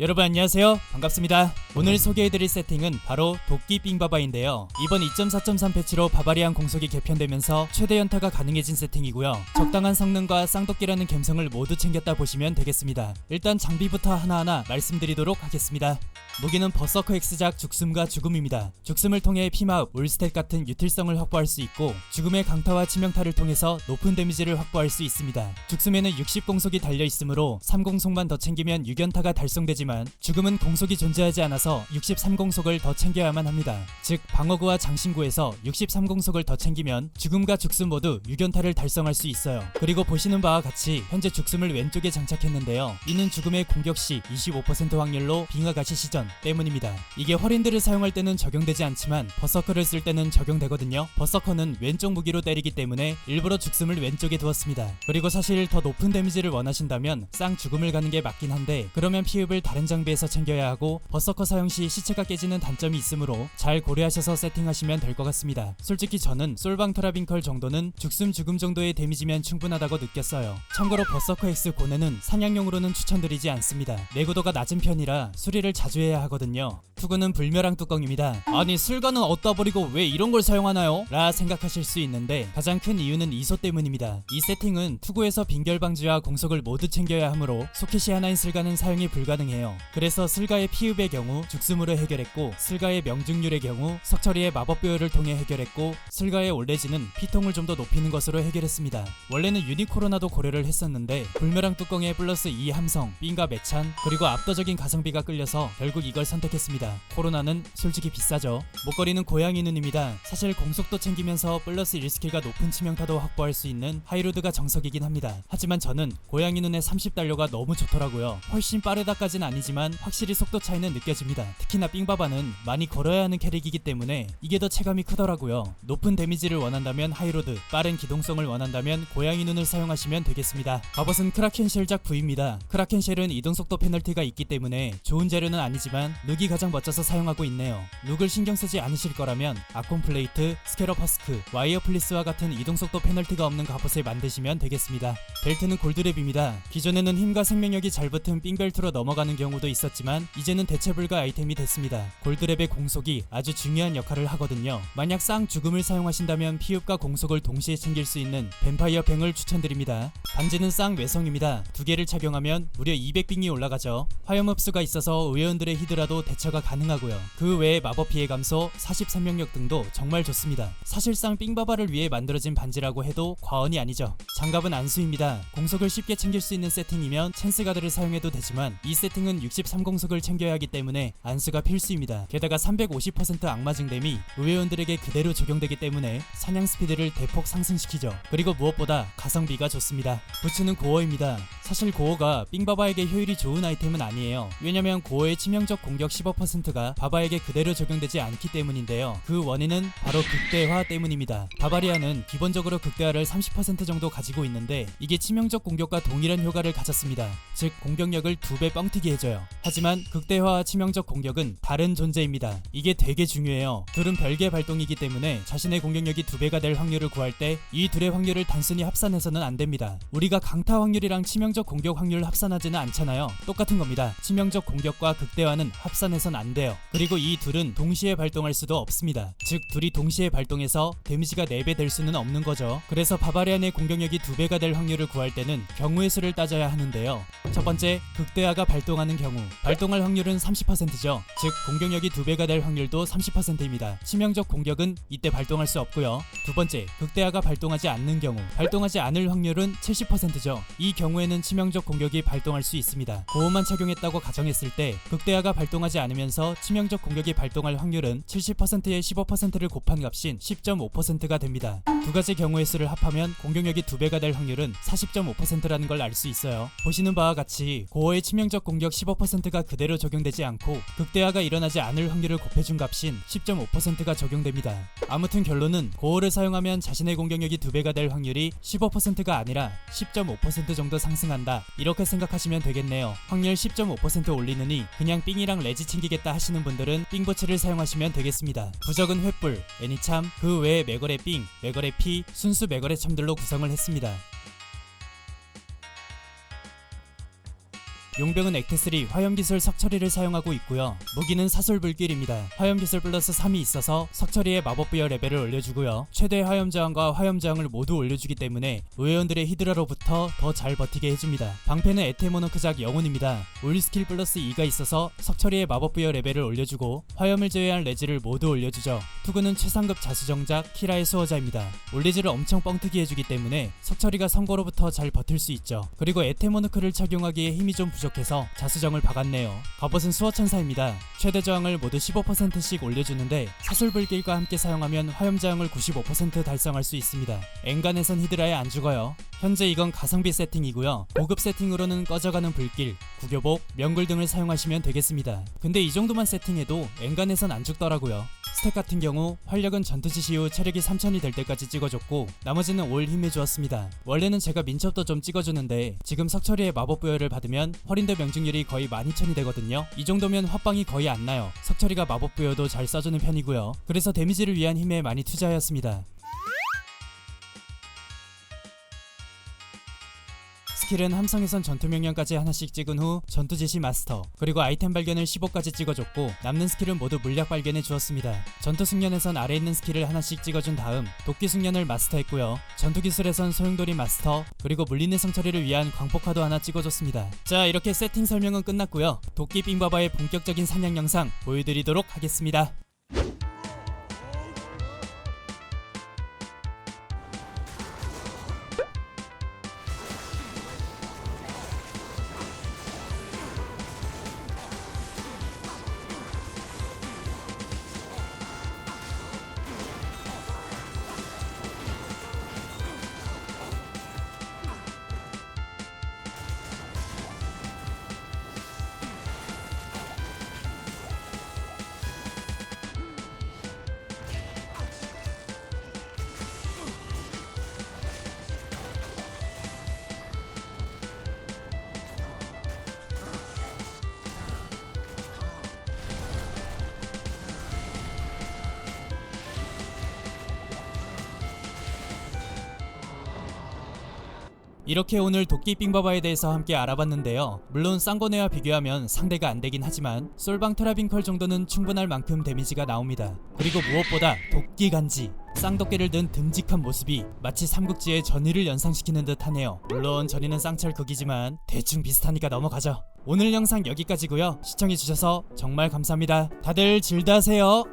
여러분 안녕하세요. 반갑습니다. 오늘 소개해드릴 세팅은 바로 도끼 삥바바인데요. 이번 2.4.3 패치로 바바리안 공속이 개편되면서 최대 연타가 가능해진 세팅이고요. 적당한 성능과 쌍도끼라는 감성을 모두 챙겼다 보시면 되겠습니다. 일단 장비부터 하나하나 말씀드리도록 하겠습니다 무기는 버서커 X작 죽음과 죽음입니다. 죽음을 통해 피마흡, 올스탯 같은 유틸성을 확보할 수 있고 죽음의 강타와 치명타를 통해서 높은 데미지를 확보할 수 있습니다. 죽음에는 60 공속이 달려 있으므로 3공속만 더 챙기면 6연타가 달성되지만 죽음은 공속이 존재하지 않아서 63 공속을 더 챙겨야만 합니다. 즉 방어구와 장신구에서 63 공속을 더 챙기면 죽음과 죽음 모두 6연타를 달성할 수 있어요. 그리고 보시는 바와 같이 현재 죽음을 왼쪽에 장착했는데요. 이는 죽음의 공격 시 25% 확률로 빙하가시 시전 때문입니다. 이게 허린들을 사용할 때는 적용되지 않지만 버서커를 쓸 때는 적용되거든요. 버서커는 왼쪽 무기로 때리기 때문에 일부러 죽음을 왼쪽에 두었습니다. 그리고 사실 더 높은 데미지를 원하신다면 쌍 죽음을 가는 게 맞긴 한데 그러면 피흡을 다른 장비에서 챙겨야 하고 버서커 사용 시 시체가 깨지는 단점이 있으므로 잘 고려하셔서 세팅하시면 될 것 같습니다. 솔직히 저는 솔방 트라빈컬 정도는 죽음 죽음 정도의 데미지면 충분하다고 느꼈어요. 참고로 버서커 X 고뇌는 사냥용으로는 추천드리지 않습니다. 내구도가 낮은 편이라 수리를 자주 해야 하거든요. 투구는 불멸항 뚜껑입니다. 아니 슬가는 어디다 버리고 왜 이런 걸 사용하나요? 라 생각하실 수 있는데 가장 큰 이유는 이소 때문입니다. 이 세팅은 투구에서 빈결 방지와 공속을 모두 챙겨야 하므로 소켓이 하나인 슬가는 사용이 불가능해요. 그래서 슬가의 피읍의 경우 죽음으로 해결했고 슬가의 명중률의 경우 석처리의 마법 뼈를 통해 해결했고 슬가의 올레지는 피통을 좀 더 높이는 것으로 해결했습니다. 원래는 유니코로나도 고려를 했었는데 불멸항 뚜껑에 플러스 2 함성, 삥과 매찬 그리고 압도적인 가성비가 끌려서 결국 이걸 선택했습니다. 코로나는 솔직히 비싸죠. 목걸이는 고양이 눈입니다. 사실 공속도 챙기면서 플러스 1스킬과 높은 치명타도 확보할 수 있는 하이로드가 정석이긴 합니다. 하지만 저는 고양이 눈의 30달러가 너무 좋더라고요. 훨씬 빠르다까진 아니지만 확실히 속도 차이는 느껴집니다. 특히나 삥바바는 많이 걸어야 하는 캐릭이기 때문에 이게 더 체감이 크더라고요. 높은 데미지를 원한다면 하이로드 빠른 기동성을 원한다면 고양이 눈을 사용하시면 되겠습니다. 갑옷은 크라켄 쉘작 V입니다. 크라켄 쉘은 이동 속도 페널티가 있기 때문에 좋은 재료는 아니지만 룩이 가장 멋져서 사용하고 있네요. 룩을 신경 쓰지 않으실 거라면 아콘 플레이트, 스케럽 허스크, 와이어 플리스와 같은 이동속도 페널티가 없는 갑옷을 만드시면 되겠습니다. 벨트는 골드랩입니다. 기존에는 힘과 생명력이 잘 붙은 삥벨트로 넘어가는 경우도 있었지만 이제는 대체 불가 아이템이 됐습니다. 골드랩의 공속이 아주 중요한 역할을 하거든요. 만약 쌍 죽음을 사용하신다면 피흡과 공속을 동시에 챙길 수 있는 뱀파이어 뱅을 추천드립니다. 반지는 쌍 외성입니다. 두 개를 착용하면 무려 200빙이 올라가죠. 화염 흡수가 있어서 의원들의 히드라도 대처가 가능하고요. 그 외에 마법 피해 감소 43명력 등도 정말 좋습니다. 사실상 삥바바를 위해 만들어진 반지라고 해도 과언이 아니죠. 장갑은 안수입니다. 공속을 쉽게 챙길 수 있는 세팅이면 찬스 가드를 사용해도 되지만 이 세팅은 63공속을 챙겨야 하기 때문에 안수가 필수입니다. 게다가 350% 악마 증댐이 의회원들에게 그대로 적용되기 때문에 사냥 스피드를 대폭 상승시키죠. 그리고 무엇보다 가성비가 좋습니다. 부츠는 고어입니다 사실 고어가 삥바바에게 효율이 좋은 아이템은 아니에요. 왜냐면 고어의 치명적 공격 15%가 바바에게 그대로 적용되지 않기 때문인데요. 그 원인은 바로 극대화 때문입니다. 바바리아는 기본적으로 극대화를 30% 정도 가지고 있는데 이게 치명적 공격과 동일한 효과를 가졌습니다 즉 공격력을 두 배 뻥튀기 해줘요. 하지만 극대화와 치명적 공격은 다른 존재입니다. 이게 되게 중요해요. 둘은 별개 발동이기 때문에 자신의 공격력이 두 배가 될 확률을 구할 때 이 둘의 확률을 단순히 합산해서는 안 됩니다. 우리가 강타 확률이랑 치명적 공격 확률 합산하지는 않잖아요. 똑같은 겁니다. 치명적 공격과 극대화는 합산해선 안 돼요. 그리고 이 둘은 동시에 발동할 수도 없습니다. 즉 둘이 동시에 발동해서 데미지가 4배 될 수는 없는 거죠. 그래서 바바리안의 공격력이 2배가 될 확률을 구할 때는 경우의 수를 따져야 하는데요 첫 번째 극대화가 발동하는 경우 발동할 확률은 30%죠. 즉 공격력이 2배가 될 확률도 30%입니다. 치명적 공격은 이때 발동할 수 없고요. 두 번째 극대화가 발동하지 않는 경우 발동하지 않을 확률은 70%죠. 이 경우에는 치명적 공격이 발동할 수 있습니다. 보호만 착용했다고 가정했을 때 극대화가 발동하지 않으면서 치명적 공격이 발동할 확률은 70%의 15%를 곱한 값인 10.5%가 됩니다. 두 가지 경우의 수를 합하면 공격력이 2배가 될 확률은 40.5%라는 걸 알 수 있어요. 보시는 바와 같이 고어의 치명적 공격 15%가 그대로 적용되지 않고 극대화가 일어나지 않을 확률을 곱해준 값인 10.5%가 적용됩니다. 아무튼 결론은 고어를 사용하면 자신의 공격력이 2배가 될 확률이 15%가 아니라 10.5% 정도 상승한다. 이렇게 생각하시면 되겠네요. 확률 10.5% 올리느니 그냥 삥이랑 레지 챙기겠다 하시는 분들은 삥부츠를 사용하시면 되겠습니다. 부적은 횃불, 애니참, 그 외에 매거의 삥, 매거의 피, 순수 매거의 참들로 구성을 했습니다 용병은 액트3 화염기술 석처리를 사용하고 있고요. 무기는 사솔불길입니다. 화염기술 플러스 3이 있어서 석처리의 마법 부여 레벨을 올려주고요. 최대 화염 저항과 화염 저항을 모두 올려주기 때문에 의원들의 히드라로부터 더 잘 버티게 해줍니다. 방패는 에테모노크작 영혼입니다. 올 스킬 플러스 2가 있어서 석처리의 마법 부여 레벨을 올려주고 화염을 제외한 레지를 모두 올려주죠. 투구는 최상급 자수정작 키라의 수호자입니다. 올리즈를 엄청 뻥튀기 해주기 때문에 석처리가 선거로부터 잘 버틸 수 있죠. 그리고 에테모노크를 착용하기에 힘이 좀 부족 해서 자수정을 박았네요. 갑옷은 수호천사입니다. 최대 저항을 모두 15%씩 올려주는데 사슬불길과 함께 사용하면 화염 저항을 95% 달성할 수 있습니다. 엔간에선 히드라에 안 죽어요. 현재 이건 가성비 세팅이고요. 고급 세팅으로는 꺼져가는 불길, 구교복, 명굴 등을 사용하시면 되겠습니다. 근데 이 정도만 세팅해도 엔간에선 안 죽더라고요. 스택 같은 경우 활력은 전투 지시 후 체력이 3000이 될 때까지 찍어줬고 나머지는 올 힘해 주었습니다. 원래는 제가 민첩도 좀 찍어주는데 지금 석처리의 마법 부여를 받으면 허린대 명중률이 거의 12000이 되거든요. 이 정도면 화빵이 거의 안 나요. 석처리가 마법 부여도 잘 써주는 편이고요. 그래서 데미지를 위한 힘에 많이 투자하였습니다. 스킬은 함성에선 전투 명령까지 하나씩 찍은 후 전투 지시 마스터 그리고 아이템 발견을 15까지 찍어줬고 남는 스킬은 모두 물약 발견해 주었습니다. 전투 숙련에선 아래 있는 스킬을 하나씩 찍어준 다음 도끼 숙련을 마스터했고요. 전투 기술에선 소용돌이 마스터 그리고 물리는 성처리를 위한 광폭화도 하나 찍어줬습니다. 자 이렇게 세팅 설명은 끝났고요. 도끼 빙바바의 본격적인 사냥 영상 보여드리도록 하겠습니다. 이렇게 오늘 도끼 빙바바에 대해서 함께 알아봤는데요. 물론 쌍거네와 비교하면 상대가 안 되긴 하지만 솔방 트라빙컬 정도는 충분할 만큼 데미지가 나옵니다. 그리고 무엇보다 도끼 간지 쌍도끼를 든 듬직한 모습이 마치 삼국지의 전의를 연상시키는 듯 하네요. 물론 전의는 쌍철 극이지만 대충 비슷하니까 넘어가죠. 오늘 영상 여기까지고요. 시청해주셔서 정말 감사합니다. 다들 질다세요.